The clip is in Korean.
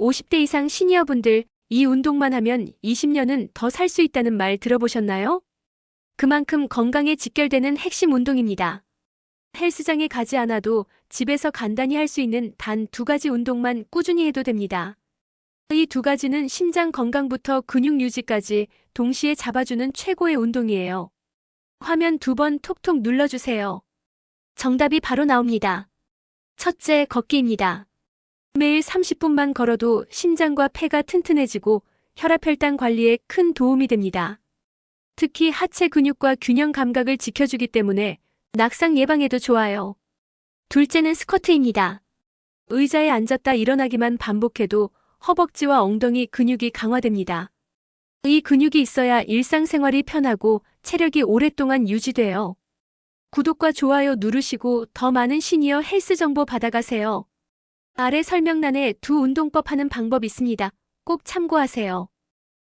50대 이상 시니어분들, 이 운동만 하면 20년은 더 살 수 있다는 말 들어보셨나요? 그만큼 건강에 직결되는 핵심 운동입니다. 헬스장에 가지 않아도 집에서 간단히 할 수 있는 단 두 가지 운동만 꾸준히 해도 됩니다. 이 두 가지는 심장 건강부터 근육 유지까지 동시에 잡아주는 최고의 운동이에요. 화면 두 번 톡톡 눌러주세요. 정답이 바로 나옵니다. 첫째, 걷기입니다. 매일 30분만 걸어도 심장과 폐가 튼튼해지고 혈압혈당 관리에 큰 도움이 됩니다. 특히 하체 근육과 균형 감각을 지켜주기 때문에 낙상 예방에도 좋아요. 둘째는 스쿼트입니다. 의자에 앉았다 일어나기만 반복해도 허벅지와 엉덩이 근육이 강화됩니다. 이 근육이 있어야 일상생활이 편하고 체력이 오랫동안 유지돼요. 구독과 좋아요 누르시고 더 많은 시니어 헬스 정보 받아가세요. 아래 설명란에 두 운동법 하는 방법 있습니다. 꼭 참고하세요.